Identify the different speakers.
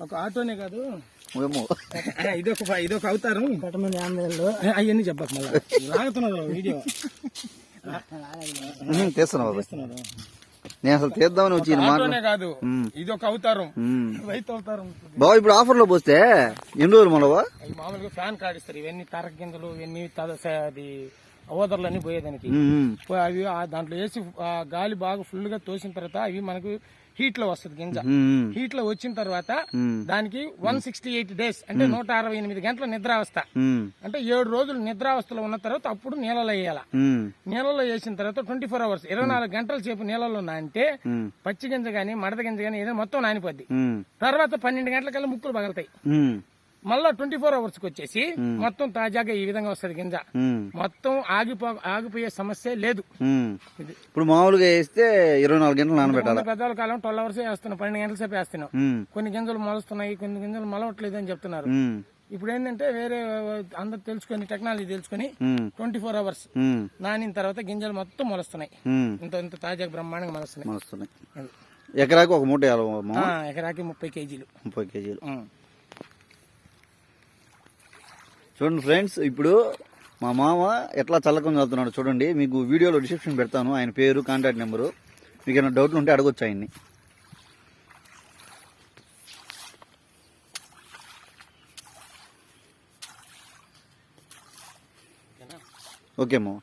Speaker 1: ఒక ఆటోనే కాదు. ఇదొక ఇదొక అవతారం. అవన్నీ చెప్పకు మళ్ళీ. లాగుతున్నారు వీడియో.
Speaker 2: తీస్తున్నావు. నేను అసలు తీద్దామని వచ్చి
Speaker 1: కాదు.
Speaker 2: ఉమ్.
Speaker 1: ఇదొక అవతారం. రైతు అవతారం.
Speaker 2: బాబా ఇప్పుడు ఆఫర్లో పోస్తే ఎన్ని రోజులు మనవా?
Speaker 1: అవి మామూలుగా ఫ్యాన్ కార్డ్ ఇస్తారు. ఇవన్నీ తరక గింజలు ఇవన్నీ అది ఓదర్లు అన్ని పోయేదానికి పోయి అవి దాంట్లో వేసి గాలి బాగా ఫుల్గా తోసిన తర్వాత అవి మనకు హీట్లో వస్తుంది గింజ. హీట్లో వచ్చిన తర్వాత దానికి వన్ సిక్స్టీ ఎయిట్ డేస్ అంటే నూట అరవై ఎనిమిది గంటల నిద్రావస్థ. అంటే ఏడు రోజులు నిద్రావస్థలో ఉన్న తర్వాత అప్పుడు నీళ్ళలో వేయాల. నీళ్ళలో వేసిన తర్వాత ట్వంటీ ఫోర్ అవర్స్ ఇరవై నాలుగు గంటల సేపు నీళ్ళలో నానితే పచ్చి గింజ గానీ మడత గింజ గానీ ఏదైనా మొత్తం నానిపోద్ది. తర్వాత పన్నెండు గంటలకల్లా ముక్కులు పగలుతాయి. మళ్ళా ట్వంటీ ఫోర్ అవర్స్కి వచ్చేసి మొత్తం తాజాగా ఈ విధంగా వస్తుంది గింజ. మొత్తం ఆగిపో ఆగిపోయే సమస్య లేదు.
Speaker 2: ఇప్పుడు మామూలుగా వేస్తే ఇరవై నాలుగు గంటలు నానబెట్టాలి?
Speaker 1: పెద్దవాళ్ళ కాలం ట్వెల్వ్ అవర్స్ వేస్తున్నాం పన్నెండు గంటల సేపు వేస్తున్నాం. కొన్ని గింజలు మొలుస్తున్నాయి కొన్ని గింజలు మొలవట్లేదు అని చెప్తున్నారు ఇప్పుడు ఏంటంటే వేరే అందరు తెలుసుకొని టెక్నాలజీ తెలుసుకొని ట్వంటీ ఫోర్ అవర్స్ నానిన తర్వాత గింజలు మొత్తం మొలుస్తున్నాయి. ఇంత ఇంత తాజాగా బ్రహ్మాండంగా మొలుస్తున్నాయి.
Speaker 2: ఎకరాకి ఒక మూట
Speaker 1: ఎకరాకి ముప్పై కేజీలు.
Speaker 2: ముప్పై కేజీలు. చూడండి ఫ్రెండ్స్ ఇప్పుడు మా మామ ఎట్లా చల్లకం చదువుతున్నాడు చూడండి. మీకు వీడియోలో డిస్క్రిప్షన్ పెడతాను ఆయన పేరు కాంటాక్ట్ నెంబరు మీకు ఏమైనా డౌట్లు ఉంటే అడగొచ్చు ఆయన్ని. ఓకే మామ.